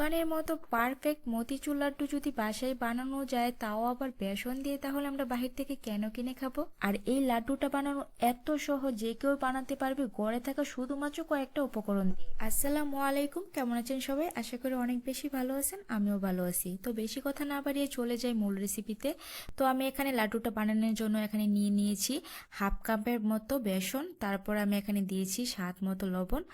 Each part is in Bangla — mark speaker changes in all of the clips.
Speaker 1: দোকানের মতো পারফেক্ট মতিচুর লাড্ডু যদি বাসায় বানানো যায়, তাও আবার বেসন দিয়ে তাহলে আমরা বাহির থেকে কেন কিনে খাব? আর এই লাড্ডুটা বানানো এত সহজ যে কেউ বানাতে পারবে, গড়ে থাকা শুধুমাত্র কয়েকটা উপকরণ দিয়ে। আসসালামু আলাইকুম, কেমন আছেন সবাই? আশা করি অনেক বেশি ভালো আছেন, আমিও ভালো আছি। তো বেশি কথা না বাড়িয়ে চলে যাই মূল রেসিপিতে তো আমি এখানে লাড্ডুটা বানানোর জন্য এখানে নিয়ে নিয়েছি হাফ কাপের মতো বেসন, তারপর আমি এখানে দিয়েছি স্বাদ মতো লবণ।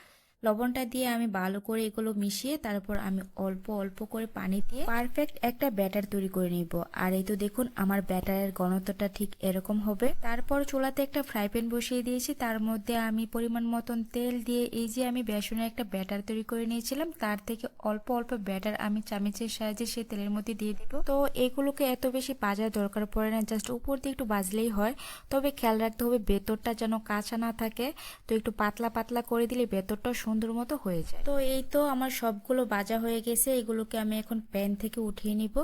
Speaker 1: লবণটা দিয়ে আমি ভালো করে এগুলো মিশিয়ে তারপর আমি অল্প অল্প করে পানি দিয়ে পারফেক্ট একটা ব্যাটার তৈরি করে নিব। আর এই তো দেখুন, আমার ব্যাটারের ঘনত্বটা ঠিক এরকম হবে। তারপর চুলাতে একটা ফ্রাই প্যান বসিয়ে দিয়েছি। তার মধ্যে আমি পরিমাণ মতন তেল দিয়ে এই যে আমি বেসনের একটা ব্যাটার তৈরি করে নিয়েছিলাম, তার থেকে অল্প অল্প ব্যাটার আমি চামচের সাহায্যে সেই তেলের মধ্যে দিয়ে দিব। তো এগুলোকে এত বেশি বাজার দরকার পড়ে না জাস্ট উপর দিয়ে একটু বাজলেই হয়। তবে খেয়াল রাখতে হবে, ভেতরটা যেন কাঁচা না থাকে। তো একটু পাতলা পাতলা করে দিলে ভেতরটা মতো হয়ে যায়। তো এই তো আমার সবগুলো বাজা হয়ে গেছে, এগুলোকে আমি এখন প্যান থেকে উঠিয়ে নিব।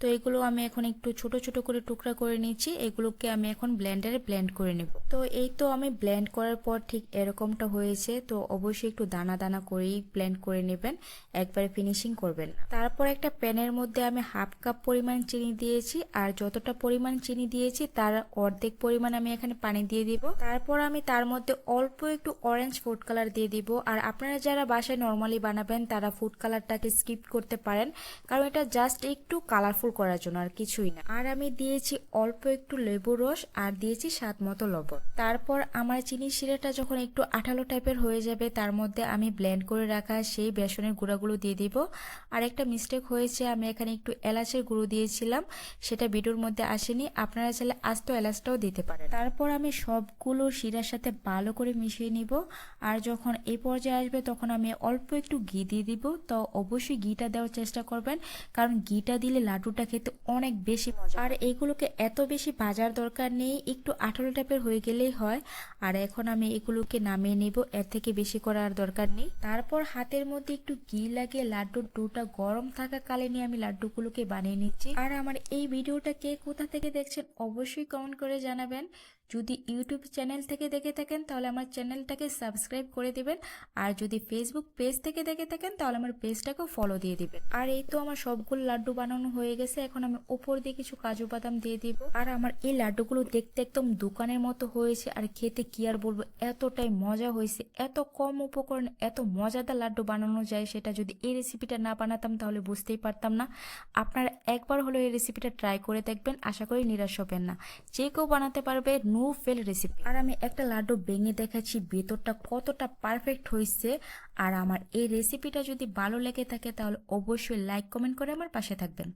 Speaker 1: তো এগুলো আমি এখন একটু ছোট ছোট করে টুকরা করে নিচ্ছি এগুলোকে আমি এখন ব্লেন্ডারে ব্লেন্ড করে নেব। তো এই তো আমি ব্লেন্ড করার পর ঠিক এরকমটা হয়েছে, তো অবশ্যই একটু দানা দানা করেই ব্লেন্ড করে নেবেন, একবারে ফিনিশিং করবেন না। তারপর একটা প্যানের মধ্যে আমি হাফ কাপ পরিমাণ চিনি দিয়েছি, আর যতটা পরিমাণ চিনি দিয়েছি তার অর্ধেক পরিমাণ আমি এখানে পানি দিয়ে দিব। তারপর আমি তার মধ্যে অল্প একটু অরেঞ্জ ফুড কালার দিয়ে দিব, আর আপনারা যারা বাসায় নর্মালি বানাবেন, তারা ফুড কালারটাকে স্কিপ করতে পারেন, কারণ এটা জাস্ট একটু কালারফুল করার জন্য আর কিছুই না। আর আমি দিয়েছি অল্প একটু লেবু রস আর দিয়েছি স্বাদ মতো লবণ। তারপর আমার চিনি শিরাটা যখন একটু আঠালো টাইপের হয়ে যাবে, তার মধ্যে আমি ব্লেন্ড করে রাখা সেই বেসনের গুঁড়াগুলো দিয়ে দিব। আর একটা মিস্টেক হয়েছে, আমি এখানে একটু এলাচের গুঁড়ো দিয়েছিলাম, সেটা ভিডিওর মধ্যে আসেনি, আপনারা চাইলে আস্ত এলাচটাও দিতে পারেন। তারপর আমি সবগুলো শিরার সাথে ভালো করে মিশিয়ে নিব। আর যখন এই পর্যায়ে আসবে, তখন আমি অল্প একটু ঘি দিয়ে দিব। তো অবশ্যই ঘিটা দেওয়ার চেষ্টা করবেন, কারণ ঘিটা দিলে লাড্ডুটা খেতে অনেক বেশি মজা আর এগুলোকে এত বেশি ভাজার দরকার নেই, একটু আঠালো টাইপের হয়ে গেলেই হয়। আর এখন আমি এগুলোকে নামিয়ে নেব, এর থেকে বেশি করার দরকার নেই। তারপর হাতের মধ্যে একটু ঘি লাগিয়ে লাড্ডুর ডোটা গরম থাকাকালে নিয়ে আমি লাড্ডুগুলোকে বানিয়ে নিচ্ছি। আর আমার এই ভিডিওটা কে কোথা থেকে দেখছেন, অবশ্যই কমেন্ট করে জানাবেন। যদি ইউটিউব চ্যানেল থেকে দেখে থাকেন, তাহলে আমার চ্যানেলটাকে সাবস্ক্রাইব করে দেবেন। আর যদি ফেসবুক পেজ থেকে দেখে থাকেন, তাহলে আমার পেজটাকেও ফলো দিয়ে দিবেন। আর এই তো আমার সবগুলো লাড্ডু বানানো হয়ে গেছে। এখন আমি উপর দিয়ে কিছু কাজু বাদাম দিয়ে দিব। আর আমার এই লাড্ডুগুলো দেখতে একদম দোকানের মতো হয়েছে। আর খেতে কি আর বলব, এতটাই মজা হয়েছে। এত কম উপকরণ এত মজাদার লাড্ডু বানানো যায়, সেটা যদি এই রেসিপিটা না বানাতাম, তাহলে বুঝতেই পারতাম না। আপনারা একবার হলো এই রেসিপিটা ট্রাই করে দেখবেন। আশা করি নিরাশ হবেন না। যে কেউ বানাতে পারবে নো ফেল রেসিপি আর আমি একটা লাড্ডু ভেঙে দেখাচ্ছি, ভেতরটা কতটা পারফেক্ট হয়েছে। আর আমার এই রেসিপিটা যদি ভালো লেগে থাকে, তাহলে অবশ্যই লাইক কমেন্ট করে আমার পাশে থাকবেন।